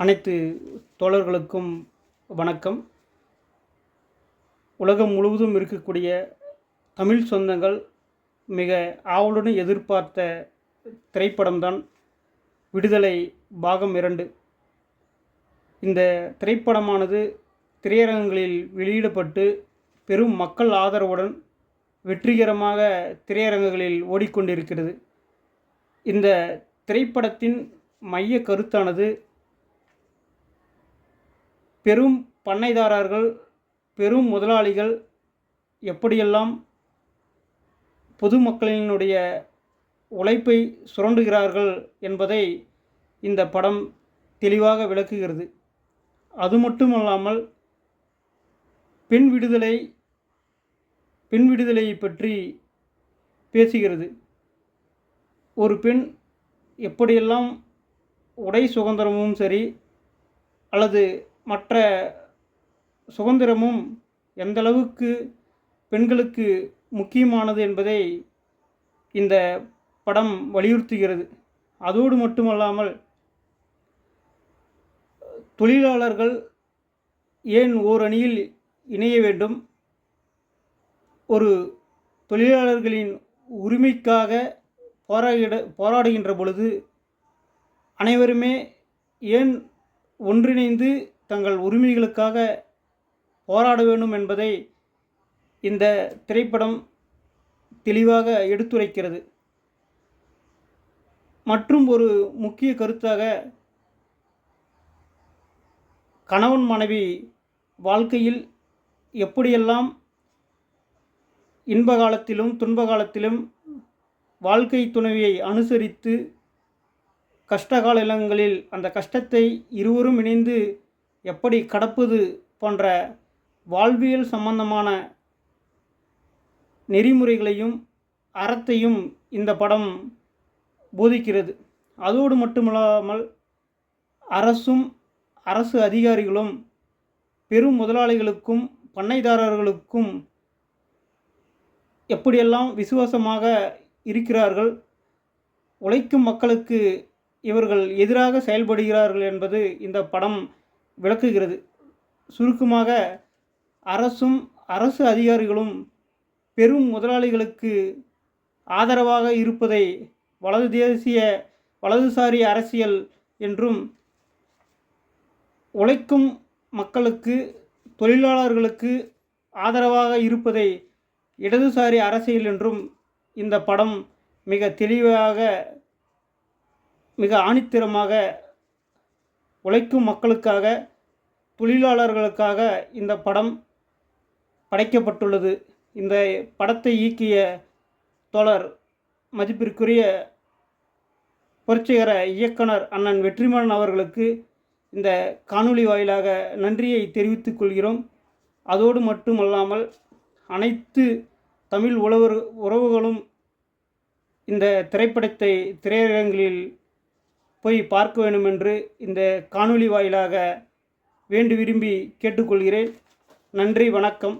அனைத்து தோழர்களுக்கும் வணக்கம். உலகம் முழுவதும் இருக்கக்கூடிய தமிழ் சொந்தங்கள் மிக ஆவலுடன் எதிர்பார்த்த திரைப்படம்தான் விடுதலை பாகம் இரண்டு. இந்த திரைப்படமானது திரையரங்கங்களில் வெளியிடப்பட்டு பெரும் மக்கள் ஆதரவுடன் வெற்றிகரமாக திரையரங்குகளில் ஓடிக்கொண்டிருக்கிறது. இந்த திரைப்படத்தின் மைய கருத்தானது பெரும் பண்ணைதாரர்கள் பெரும் முதலாளிகள் எப்படியெல்லாம் பொதுமக்களினுடைய உழைப்பை சுரண்டுகிறார்கள் என்பதை இந்த படம் தெளிவாக விளக்குகிறது. அது மட்டுமல்லாமல் பெண் விடுதலை பெண் விடுதலையை பற்றி பேசுகிறது. ஒரு பெண் எப்படியெல்லாம் உடை சுதந்திரமும் சரி அல்லது மற்ற சுதந்திரமும் எந்தளவுக்கு பெண்களுக்கு முக்கியமானது என்பதை இந்த படம் வலியுறுத்துகிறது. அதோடு மட்டுமல்லாமல் தொழிலாளர்கள் ஏன் ஓர் அணியில் இணைய வேண்டும்? ஒரு தொழிலாளர்களின் உரிமைக்காக போராட போராடுகின்ற பொழுது அனைவருமே ஏன் ஒன்றிணைந்து தங்கள் உரிமைகளுக்காக போராட வேண்டும் என்பதை இந்த திரைப்படம் தெளிவாக எடுத்துரைக்கிறது. மற்றும் ஒரு முக்கிய கருத்தாக கணவன் மனைவி வாழ்க்கையில் எப்படியெல்லாம் இன்ப காலத்திலும் துன்ப காலத்திலும் வாழ்க்கை துணைவியை அனுசரித்து கஷ்டகாலங்களில் அந்த கஷ்டத்தை இருவரும் இணைந்து எப்படி கடப்பது போன்ற வாழ்வியல் சம்பந்தமான நெறிமுறைகளையும் அறத்தையும் இந்த படம் போதிக்கிறது. அதோடு மட்டுமில்லாமல் அரசும் அரசு அதிகாரிகளும் பெரும் முதலாளிகளுக்கும் பண்ணைதாரர்களுக்கும் எப்படியெல்லாம் விசுவாசமாக இருக்கிறார்கள் உழைக்கும் மக்களுக்கு இவர்கள் எதிராக செயல்படுகிறார்கள் என்பது இந்த படம் விளக்குகிறது. சுருக்கமாக அரசும் அரசு அதிகாரிகளும் பெரும் முதலாளிகளுக்கு ஆதரவாக இருப்பதை வலது தேசிய வலதுசாரி அரசியல் என்றும் உழைக்கும் மக்களுக்கு தொழிலாளர்களுக்கு ஆதரவாக இருப்பதை இடதுசாரி அரசியல் என்றும் இந்த படம் மிக தெளிவாக மிக ஆணித்தரமாக உழைக்கும் மக்களுக்காக தொழிலாளர்களுக்காக இந்த படம் படைக்கப்பட்டுள்ளது. இந்த படத்தை இயக்கிய தோழர் மதிப்பிற்குரிய புரட்சிகர இயக்குனர் அண்ணன் வெற்றிமாறன் அவர்களுக்கு இந்த காணொளி வாயிலாக நன்றியை தெரிவித்துக் கொள்கிறோம். அதோடு மட்டுமல்லாமல் அனைத்து தமிழ் உழவர் உறவுகளும் இந்த திரைப்படத்தை திரையரங்கில் போய் பார்க்க வேண்டும் என்று இந்த காணொளி வாயிலாக வேண்டு விரும்பி கேட்டுக்கொள்கிறேன். நன்றி வணக்கம்.